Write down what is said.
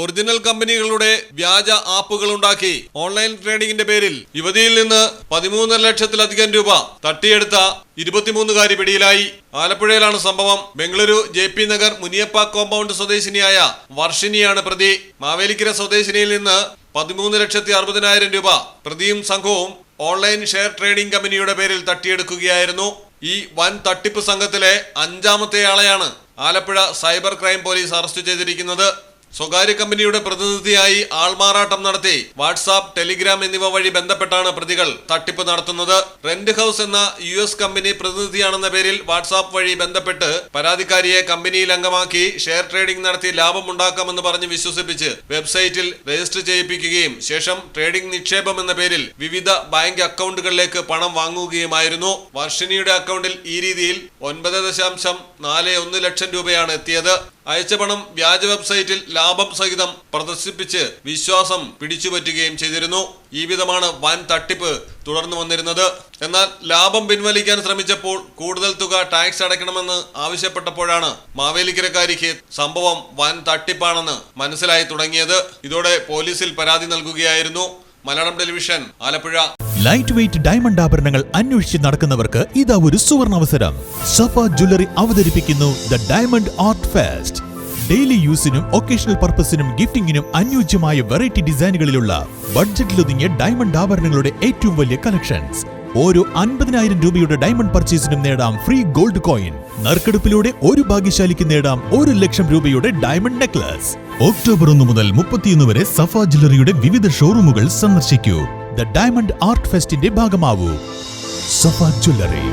Original കമ്പനികളുടെ വ്യാജ ആപ്പുകൾ ഉണ്ടാക്കി ഓൺലൈൻ ട്രേഡിംഗിന്റെ പേരിൽ യുവതിയിൽ നിന്ന് പതിമൂന്നര ലക്ഷത്തിലധികം രൂപ തട്ടിയെടുത്ത ഇരുപത്തിമൂന്നുകാരി പിടിയിലായി. ആലപ്പുഴയിലാണ് സംഭവം. Bengaluru J P Nagar Muniyappa compound സ്വദേശിനിയായ വർഷിനിയാണ് പ്രതി. മാവേലിക്കര സ്വദേശിനിയിൽ നിന്ന് പതിമൂന്ന് ലക്ഷത്തി അറുപതിനായിരം രൂപ പ്രതിയും സംഘവും ഓൺലൈൻ ഷെയർ ട്രേഡിംഗ് കമ്പനിയുടെ പേരിൽ തട്ടിയെടുക്കുകയായിരുന്നു. ഈ വൻ തട്ടിപ്പ് സംഘത്തിലെ അഞ്ചാമത്തെ ആളെയാണ് Alappuzha cyber crime police arrest ചെയ്തിരിക്കുന്നത്. സ്വകാര്യ കമ്പനിയുടെ പ്രതിനിധിയായി ആൾമാറാട്ടം നടത്തി. വാട്സാപ്പ് ടെലിഗ്രാം എന്നിവ വഴി ബന്ധപ്പെട്ടാണ് പ്രതികൾ തട്ടിപ്പ് നടത്തുന്നത്. റെന്റ് ഹൗസ് എന്ന യു എസ് കമ്പനി പ്രതിനിധിയാണെന്ന പേരിൽ വാട്സാപ്പ് വഴി ബന്ധപ്പെട്ട് പരാതിക്കാരിയെ കമ്പനിയിൽ അംഗമാക്കി ഷെയർ ട്രേഡിംഗ് നടത്തി ലാഭം ഉണ്ടാക്കാമെന്ന് പറഞ്ഞ് വിശ്വസിപ്പിച്ച് വെബ്സൈറ്റിൽ രജിസ്റ്റർ ചെയ്യിപ്പിക്കുകയും ശേഷം ട്രേഡിംഗ് നിക്ഷേപം എന്ന പേരിൽ വിവിധ ബാങ്ക് അക്കൗണ്ടുകളിലേക്ക് പണം വാങ്ങുകയുമായിരുന്നു. വർഷിനിയുടെ അക്കൗണ്ടിൽ ഈ രീതിയിൽ ഒൻപത് ദശാംശം നാല് ഒന്ന് ലക്ഷം രൂപയാണ് എത്തിയത്. അയച്ച പണം വ്യാജ വെബ്സൈറ്റിൽ ലാഭം സഹിതം പ്രദർശിപ്പിച്ച് വിശ്വാസം പിടിച്ചുപറ്റുകയും ചെയ്തിരുന്നു. ഈ വിധമാണ് വൻ തട്ടിപ്പ് തുടർന്നു വന്നിരുന്നത്. എന്നാൽ ലാഭം പിൻവലിക്കാൻ ശ്രമിച്ചപ്പോൾ കൂടുതൽ തുക ടാക്സ് അടയ്ക്കണമെന്ന് ആവശ്യപ്പെട്ടപ്പോഴാണ് മാവേലിക്കരക്കാരിക്ക് സംഭവം വൻ തട്ടിപ്പാണെന്ന് മനസ്സിലായി തുടങ്ങിയത്. ഇതോടെ പോലീസിൽ പരാതി നൽകുകയായിരുന്നു Malayalam television Alappuzha. Light weight diamond ആഭരണങ്ങൾ അന്വേഷിച്ച് നടക്കുന്നവർക്ക് ഇതാ ഒരു സുവർണ അവസരം സഫ ജ്വല്ലറി അവതരിപ്പിക്കുന്നു the diamond art fest daily യൂസിനും occasional പർപ്പസിനും ഗിഫ്റ്റിംഗിനും അനുയോജ്യമായ വെറൈറ്റി ഡിസൈനുകളിലുള്ള ബഡ്ജറ്റിലൊതുങ്ങിയ ഡയമണ്ട് ആഭരണങ്ങളുടെ ഏറ്റവും വലിയ കളക്ഷൻസ് ഓരോ അൻപതിനായിരം രൂപയുടെ ഡയമണ്ട് പർച്ചേസിനും നേടാം ഫ്രീ ഗോൾഡ് കോയിൻ നറുക്കെടുപ്പിലൂടെ ഒരു ഭാഗ്യശാലിക്ക് നേടാം ഒരു ലക്ഷം രൂപയുടെ ഡയമണ്ട് നെക്ലസ് ഒക്ടോബർ ഒന്ന് മുതൽ മുപ്പത്തിയൊന്ന് വരെ സഫ ജ്വല്ലറിയുടെ വിവിധ ഷോറൂമുകൾ സന്ദർശിക്കൂ. ദ ഡയമണ്ട് ആർട്ട് ഫെസ്റ്റിന്റെ ഭാഗമാവൂ. സഫ ജ്വല്ലറി.